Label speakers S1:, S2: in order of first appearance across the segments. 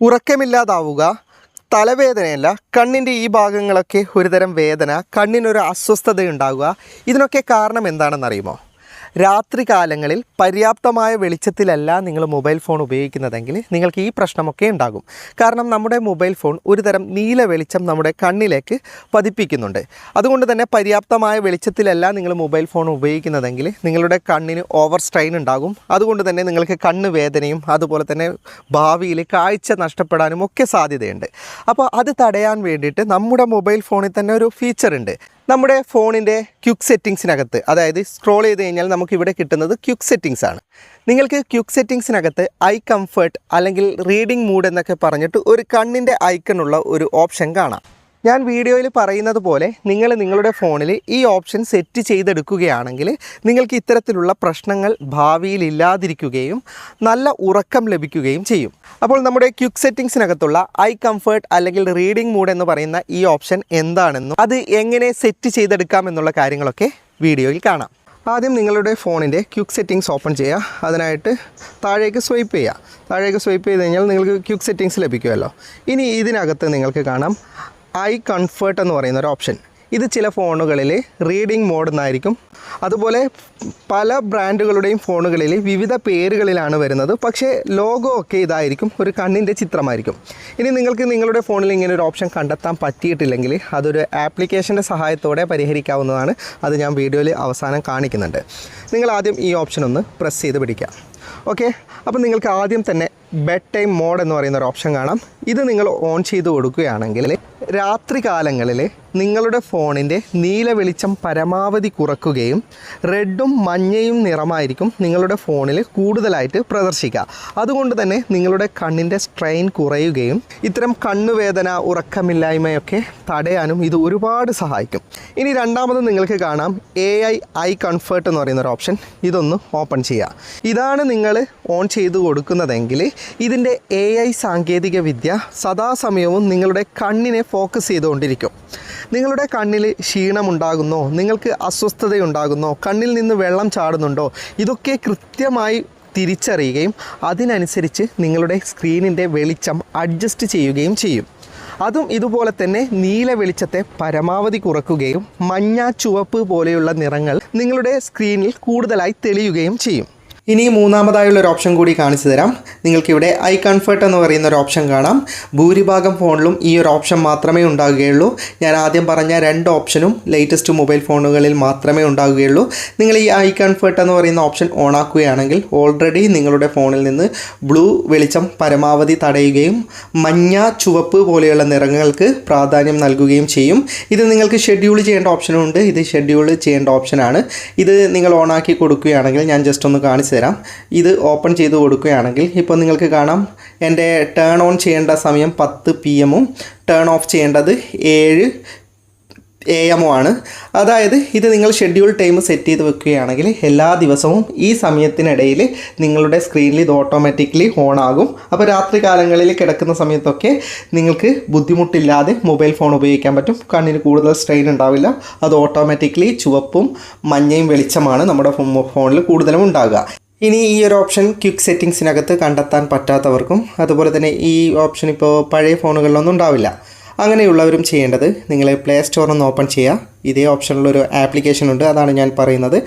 S1: ഉറക്കമില്ലാതാവുക തലവേദനയല്ല കണ്ണിന്റെ ഈ ഭാഗങ്ങളൊക്കെ ഒരുതരം വേദന കണ്ണിനൊരു അസ്വസ്ഥത ഉണ്ടാവുക ഇതിനൊക്കെ കാരണം എന്താണെന്നറിയുമോ? രാത്രി കാലങ്ങളിൽ പര്യാപ്തമായ വെളിച്ചത്തിലല്ല നിങ്ങൾ മൊബൈൽ ഫോൺ ഉപയോഗിക്കുന്നതെങ്കിൽ നിങ്ങൾക്ക് ഈ പ്രശ്നമൊക്കെ ഉണ്ടാകും. കാരണം നമ്മുടെ മൊബൈൽ ഫോൺ ഒരുതരം നീല വെളിച്ചം നമ്മുടെ കണ്ണിലേക്ക് പതിപ്പിക്കുന്നുണ്ട്. അതുകൊണ്ട് തന്നെ പര്യാപ്തമായ വെളിച്ചത്തിലല്ല നിങ്ങൾ മൊബൈൽ ഫോൺ ഉപയോഗിക്കുന്നതെങ്കിൽ നിങ്ങളുടെ കണ്ണിന് ഓവർ സ്ട്രെയിൻ ഉണ്ടാകും. അതുകൊണ്ട് തന്നെ നിങ്ങൾക്ക് കണ്ണ് വേദനയും അതുപോലെ തന്നെ ഭാവിയിൽ കാഴ്ച നഷ്ടപ്പെടാനും ഒക്കെ സാധ്യതയുണ്ട്. അപ്പോൾ അത് തടയാൻ വേണ്ടിയിട്ട് നമ്മുടെ മൊബൈൽ ഫോണിൽ തന്നെ ഒരു ഫീച്ചർ ഉണ്ട്. നമ്മുടെ ഫോണിന്റെ ക്യുക്ക് സെറ്റിങ്സിനകത്ത് അതായത് സ്ക്രോൾ ചെയ്ത് കഴിഞ്ഞാൽ നമുക്ക് ഇവിടെ കിട്ടുന്നത് ക്യുക്ക് സെറ്റിങ്സ് ആണ്. നിങ്ങൾക്ക് ക്യുക്ക് സെറ്റിങ്സിനകത്ത് ഐ കംഫർട്ട് അല്ലെങ്കിൽ റീഡിംഗ് മൂഡ് എന്നൊക്കെ പറഞ്ഞിട്ട് ഒരു കണ്ണിന്റെ ഐക്കണുള്ള ഒരു ഓപ്ഷൻ കാണാം. ഞാൻ വീഡിയോയിൽ പറയുന്നത് പോലെ നിങ്ങൾ നിങ്ങളുടെ ഫോണിൽ ഈ ഓപ്ഷൻ സെറ്റ് ചെയ്തെടുക്കുകയാണെങ്കിൽ നിങ്ങൾക്ക് ഇത്തരത്തിലുള്ള പ്രശ്നങ്ങൾ ഭാവിയിൽ ഇല്ലാതിരിക്കുകയും നല്ല ഉറക്കം ലഭിക്കുകയും ചെയ്യും. അപ്പോൾ നമ്മുടെ ക്യുക്ക് സെറ്റിങ്സിനകത്തുള്ള ഐ കംഫേർട്ട് അല്ലെങ്കിൽ റീഡിംഗ് മൂഡ് എന്ന് പറയുന്ന ഈ ഓപ്ഷൻ എന്താണെന്നും അത് എങ്ങനെ സെറ്റ് ചെയ്തെടുക്കാം എന്നുള്ള കാര്യങ്ങളൊക്കെ വീഡിയോയിൽ കാണാം. ആദ്യം നിങ്ങളുടെ ഫോണിന്റെ ക്യുക്ക് സെറ്റിങ്സ് ഓപ്പൺ ചെയ്യുക. അതിനായിട്ട് താഴേക്ക് സ്വൈപ്പ് ചെയ്യുക. താഴേക്ക് സ്വൈപ്പ് ചെയ്ത് കഴിഞ്ഞാൽ നിങ്ങൾക്ക് ക്യുക്ക് സെറ്റിങ്സ് ലഭിക്കുമല്ലോ. ഇനി ഇതിനകത്ത് നിങ്ങൾക്ക് കാണാം ഐ കൺഫേർട്ട് എന്ന് പറയുന്ന ഒരു ഓപ്ഷൻ. ഇത് ചില ഫോണുകളിൽ റീഡിംഗ് മോഡ് എന്നായിരിക്കും. അതുപോലെ പല ബ്രാൻഡുകളുടെയും ഫോണുകളിൽ വിവിധ പേരുകളിലാണ് വരുന്നത്. പക്ഷേ ലോഗോ ഒക്കെ ഇതായിരിക്കും ഒരു കണ്ണിന്റെ ചിത്രമായിരിക്കും. ഇനി നിങ്ങൾക്ക് നിങ്ങളുടെ ഫോണിൽ ഇങ്ങനെ ഒരു ഓപ്ഷൻ കണ്ടെത്താൻ പറ്റിയിട്ടില്ലെങ്കിൽ അതൊരു ആപ്ലിക്കേഷന്റെ സഹായത്തോടെ പരിഹരിക്കാവുന്നതാണ്. അത് ഞാൻ വീഡിയോയിൽ അവസാനം കാണിക്കുന്നുണ്ട്. നിങ്ങൾ ആദ്യം ഈ ഓപ്ഷൻ ഒന്ന് പ്രസ് ചെയ്ത് പിടിക്കുക. ഓക്കെ? അപ്പോൾ നിങ്ങൾക്ക് ആദ്യം തന്നെ ബെഡ് ടൈം മോഡ് എന്ന് പറയുന്ന ഒരു ഓപ്ഷൻ കാണാം. ഇത് നിങ്ങൾ ഓൺ ചെയ്ത് കൊടുക്കുകയാണെങ്കിൽ രാത്രി കാലങ്ങളിൽ നിങ്ങളുടെ ഫോണിന്റെ നീല വെളിച്ചം പരമാവധി കുറക്കുകയും റെഡും മഞ്ഞയും നിറമായിരിക്കും നിങ്ങളുടെ ഫോണിൽ കൂടുതലായിട്ട് പ്രദർശിക്കുക. അതുകൊണ്ട് തന്നെ നിങ്ങളുടെ കണ്ണിന്റെ സ്ട്രെയിൻ കുറയുകയും ഇത്തരം കണ്ണുവേദന ഉറക്കമില്ലായ്മയൊക്കെ തടയാനും ഇത് ഒരുപാട് സഹായിക്കും. ഇനി രണ്ടാമത് നിങ്ങൾക്ക് കാണാം എ ഐ ഐ കംഫർട്ട് എന്ന് പറയുന്ന ഒരു ഓപ്ഷൻ ഇതൊന്ന് ഓപ്പൺ ചെയ്യുക. ഇതാണ് നിങ്ങൾ ഓൺ ചെയ്ത് കൊടുക്കുന്നതെങ്കിൽ ഇതിന്റെ എ ഐ സാങ്കേതിക വിദ്യ സദാസമയവും നിങ്ങളുടെ കണ്ണിനെ ഫോക്കസ് ചെയ്തുകൊണ്ടിരിക്കും. നിങ്ങളുടെ കണ്ണിൽ ക്ഷീണമുണ്ടാകുന്നോ നിങ്ങൾക്ക് അസ്വസ്ഥതയുണ്ടാകുന്നോ കണ്ണിൽ നിന്ന് വെള്ളം ചാടുന്നുണ്ടോ ഇതൊക്കെ കൃത്യമായി തിരിച്ചറിയുകയും അതിനനുസരിച്ച് നിങ്ങളുടെ സ്ക്രീനിന്റെ വെളിച്ചം അഡ്ജസ്റ്റ് ചെയ്യുകയും ചെയ്യും. അതും ഇതുപോലെ തന്നെ നീല വെളിച്ചത്തെ പരമാവധി കുറക്കുകയും മഞ്ഞ ചുവപ്പ് പോലെയുള്ള നിറങ്ങൾ നിങ്ങളുടെ സ്ക്രീനിൽ കൂടുതലായി തെളിയുകയും ചെയ്യും. ഇനി മൂന്നാമതായുള്ള ഒരു ഓപ്ഷൻ കൂടി കാണിച്ചു തരാം. നിങ്ങൾക്കിവിടെ ഐ കൺഫേർട്ട് എന്ന് പറയുന്ന ഒരു ഓപ്ഷൻ കാണാം. ഭൂരിഭാഗം ഫോണിലും ഈ ഒരു ഓപ്ഷൻ മാത്രമേ ഉണ്ടാകുകയുള്ളൂ. ഞാൻ ആദ്യം പറഞ്ഞ രണ്ട് ഓപ്ഷനും ലേറ്റസ്റ്റ് മൊബൈൽ ഫോണുകളിൽ മാത്രമേ ഉണ്ടാകുകയുള്ളൂ. നിങ്ങൾ ഈ ഐ കൺഫേർട്ട് എന്ന് പറയുന്ന ഓപ്ഷൻ ഓൺ ആക്കുകയാണെങ്കിൽ ഓൾറെഡി നിങ്ങളുടെ ഫോണിൽ നിന്ന് ബ്ലൂ വെളിച്ചം പരമാവധി തടയുകയും മഞ്ഞ ചുവപ്പ് പോലെയുള്ള നിറങ്ങൾക്ക് പ്രാധാന്യം നൽകുകയും ചെയ്യും. ഇത് നിങ്ങൾക്ക് ഷെഡ്യൂൾ ചെയ്യേണ്ട ഓപ്ഷനും ഉണ്ട്. ഇത് ഷെഡ്യൂൾ ചെയ്യേണ്ട ഓപ്ഷനാണ് ഇത് നിങ്ങൾ ഓൺ ആക്കി കൊടുക്കുകയാണെങ്കിൽ ഞാൻ ജസ്റ്റ് ഒന്ന് കാണിച്ചു തരാം. ഇത് ഓപ്പൺ ചെയ്ത് കൊടുക്കുകയാണെങ്കിൽ ഇപ്പോൾ നിങ്ങൾക്ക് കാണാം. എന്റെ ടേൺ ഓൺ ചെയ്യേണ്ട സമയം പത്ത് പി എമ്മും ടേൺ ഓഫ് ചെയ്യേണ്ടത് ഏഴ് എ എമ്മോ ആണ്. അതായത് ഇത് നിങ്ങൾ ഷെഡ്യൂൾ ടൈം സെറ്റ് ചെയ്ത് വെക്കുകയാണെങ്കിൽ എല്ലാ ദിവസവും ഈ സമയത്തിനിടയിൽ നിങ്ങളുടെ സ്ക്രീനിൽ ഇത് ഓട്ടോമാറ്റിക്കലി ഓൺ ആകും. അപ്പോൾ രാത്രി കാലങ്ങളിൽ കിടക്കുന്ന സമയത്തൊക്കെ നിങ്ങൾക്ക് ബുദ്ധിമുട്ടില്ലാതെ മൊബൈൽ ഫോൺ ഉപയോഗിക്കാൻ പറ്റും. കണ്ണിന് കൂടുതൽ സ്ട്രെയിൻ ഉണ്ടാവില്ല. അത് ഓട്ടോമാറ്റിക്കലി ചുവപ്പും മഞ്ഞയും വെളിച്ചമാണ് നമ്മുടെ ഫോണിൽ കൂടുതലും ഉണ്ടാകുക ഇനി ഈ ഒരു ഓപ്ഷൻ ക്വിക്ക് സെറ്റിങ്സിനകത്ത് കണ്ടെത്താൻ പറ്റാത്തവർക്കും അതുപോലെ തന്നെ ഈ ഓപ്ഷൻ ഇപ്പോൾ പഴയ ഫോണുകളിലൊന്നും ഉണ്ടാവില്ല. അങ്ങനെയുള്ളവരും ചെയ്യേണ്ടത് നിങ്ങൾ പ്ലേ സ്റ്റോർ ഒന്ന് ഓപ്പൺ ചെയ്യുക ഇതേ ഓപ്ഷനിലൊരു ആപ്ലിക്കേഷൻ ഉണ്ട് അതാണ് ഞാൻ പറയുന്നത്.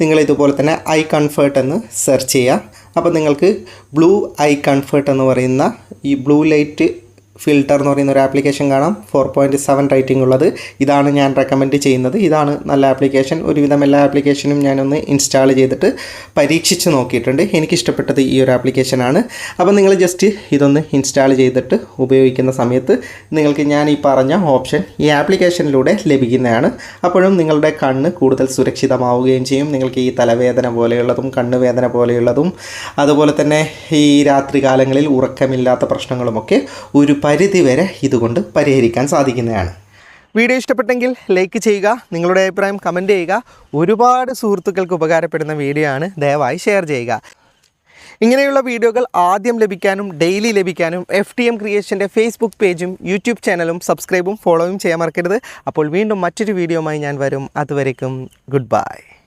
S1: നിങ്ങൾ ഇതുപോലെ തന്നെ ഐ കൺഫേർട്ട് എന്ന് സെർച്ച് ചെയ്യുക അപ്പോൾ നിങ്ങൾക്ക് ബ്ലൂ ഐ കൺഫേർട്ട് എന്ന് പറയുന്ന ഈ ബ്ലൂ ലൈറ്റ് ഫിൽട്ടർ എന്ന് പറയുന്ന ഒരു ആപ്ലിക്കേഷൻ കാണാം. ഫോർ പോയിന്റ് സെവൻ റേറ്റിംഗ് ഉള്ളത്. ഇതാണ് ഞാൻ റെക്കമെൻഡ് ചെയ്യുന്നത്. ഇതാണ് നല്ല ആപ്ലിക്കേഷൻ ഒരുവിധം എല്ലാ ആപ്ലിക്കേഷനും ഞാനൊന്ന് ഇൻസ്റ്റാൾ ചെയ്തിട്ട് പരീക്ഷിച്ച് നോക്കിയിട്ടുണ്ട്. എനിക്കിഷ്ടപ്പെട്ടത് ഈ ഒരു ആപ്ലിക്കേഷനാണ് അപ്പോൾ നിങ്ങൾ ജസ്റ്റ് ഇതൊന്ന് ഇൻസ്റ്റാൾ ചെയ്തിട്ട് ഉപയോഗിക്കുന്ന സമയത്ത് നിങ്ങൾക്ക് ഞാൻ ഈ പറഞ്ഞ ഓപ്ഷൻ ഈ ആപ്ലിക്കേഷനിലൂടെ ലഭിക്കുന്നതാണ്. അപ്പോഴും നിങ്ങളുടെ കണ്ണ് കൂടുതൽ സുരക്ഷിതമാവുകയും ചെയ്യും. നിങ്ങൾക്ക് ഈ തലവേദന പോലെയുള്ളതും കണ്ണുവേദന പോലെയുള്ളതും അതുപോലെ തന്നെ ഈ രാത്രികാലങ്ങളിൽ ഉറക്കമില്ലാത്ത പ്രശ്നങ്ങളുമൊക്കെ ഒരു പരിധി വരെ ഇതുകൊണ്ട് പരിഹരിക്കാൻ സാധിക്കുന്നതാണ്. വീഡിയോ ഇഷ്ടപ്പെട്ടെങ്കിൽ ലൈക്ക് ചെയ്യുക നിങ്ങളുടെ അഭിപ്രായം കമന്റ് ചെയ്യുക. ഒരുപാട് സുഹൃത്തുക്കൾക്ക് ഉപകാരപ്പെടുന്ന വീഡിയോ ആണ്. ദയവായി ഷെയർ ചെയ്യുക. ഇങ്ങനെയുള്ള വീഡിയോകൾ ആദ്യം ലഭിക്കാനും ഡെയിലി ലഭിക്കാനും എഫ് ടി എം ക്രിയേഷന്റെ ഫേസ്ബുക്ക് പേജും യൂട്യൂബ് ചാനലും സബ്സ്ക്രൈബും ഫോളോയും ചെയ്യാൻ മറക്കരുത്. അപ്പോൾ വീണ്ടും മറ്റൊരു വീഡിയോയുമായി ഞാൻ വരും. അതുവരേക്കും ഗുഡ് ബൈ